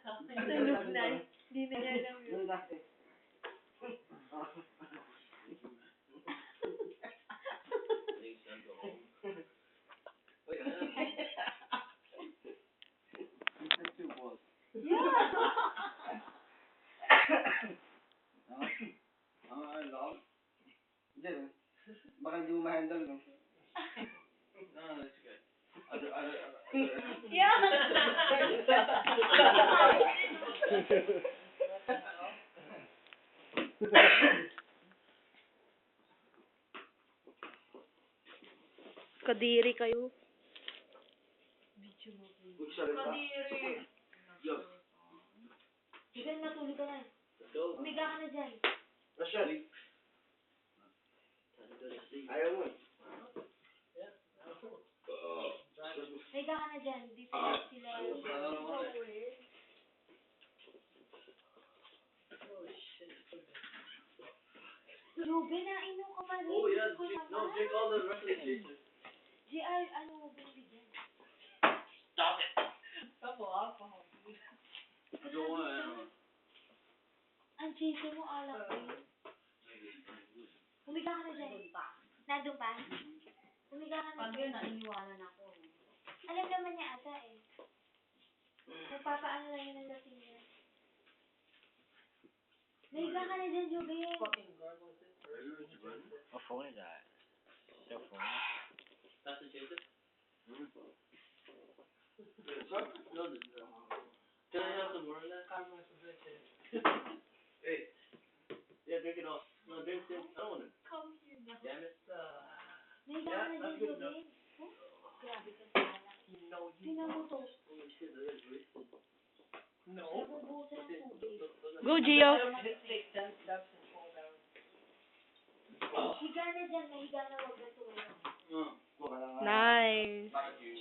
Tulog na. Hindi na niya alam yun. Ah, ah. Baka hindi mo ma-handle, no? Ano, ano, ano, Yeah! Kadiri kayo. Yo. Diyan natulog ka na. Umiga ka na dyan. Ayaw mo eh. Umiga ka na dyan. Dito Ah. sila. Ruben, nainom ka pa rin. Oh yeah, Ko no, drink all the rest of chaser. JR, ano mo binibigyan? Stop it. Alcohol. I don't want to. Ang chaser mo, alak ko yun. Umiga ka na dyan. Nandun pa? Umiga ka na Pag dyan. yun, nainiwanan ako. Alam naman niya ata eh. Nagpapaano lang yun ng lasing niya. Nahiga ka na dyan, Jubin. Fucking gargle this. What phone is that? Your phone? That's the chaser? So, No, this is Can I have some more of that? Is a bitch. Hey. Yeah, drink it all. No, drink it. I don't want to. Come here. Damn it. Uh, Nahiga ka na dyan. Jubin. Grabe ka alak. you you wasted. No. Go, Gio. Just take 10 steps and fall down. Higa na dyan, na na lang. Nice.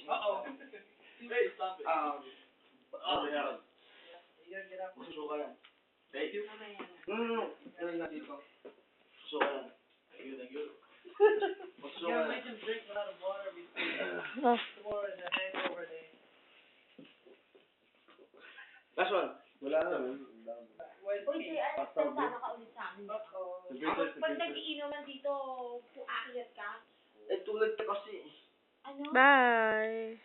Uh-oh. hey, stop it. Um, oh, yeah. You gotta get up. susuka yan. Thank you. No, no, no. Ano na dito? Susuka yan. Thank you, thank you. You Susuka gotta yan. make him drink of water before Oh. tomorrow is a hangover day. Last one. Wala na. Uy, Kate? JR, sama ka ulit sa amin. Uh-oh. Ako, pag nag-iinuman dito, puakit ka. Eh, tulad ka kasi. Ano? Bye.